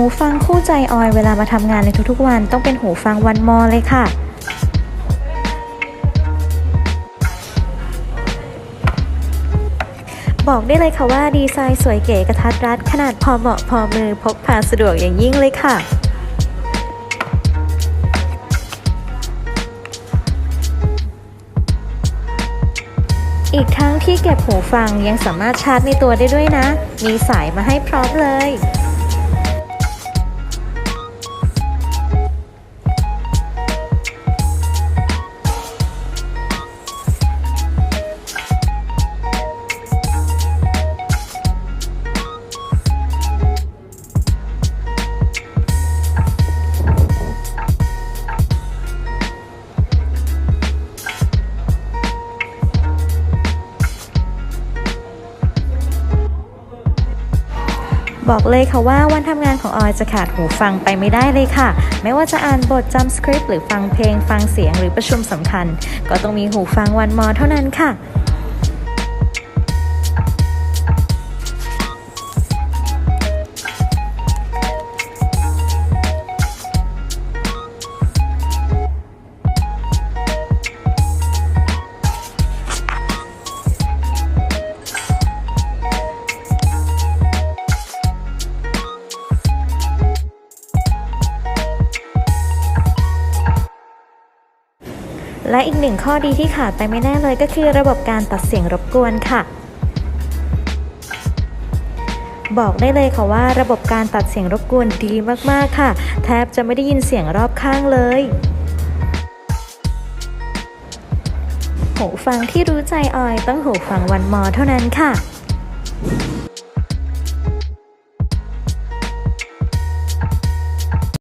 หูฟังคู่ใจออยเวลามาทำงานในทุกๆวันต้องเป็นหูฟังวันมอเลยค่ะ บอกได้เลยค่ะว่าดีไซน์สวยเก๋กระทัดรัด ขนาดพอเหมาะพอมือพกพาสะดวกอย่างยิ่งเลยค่ะอีกทั้งที่เก็บหูฟังยังสามารถชาร์จในตัวได้ด้วยนะ มีสายมาให้พร้อมเลย บอกเลยค่ะว่าวันทำงานของออยจะขาดหูฟังไปไม่ได้เลยค่ะ ไม่ว่าจะอ่านบทจำสคริปต์หรือฟังเพลงฟังเสียงหรือประชุมสำคัญ ก็ต้องมีหูฟังวันมอเท่านั้นค่ะ และอีกหนึ่งข้อดีที่ขาดไปไม่ได้เลยก็คือระบบการตัดเสียงรบกวนค่ะ บอกได้เลยค่ะว่าระบบการตัดเสียงรบกวนดีมากๆค่ะ แทบจะไม่ได้ยินเสียงรอบข้างเลยหูฟังที่รู้ใจออยต้องหูฟังวันมอเท่านั้นค่ะ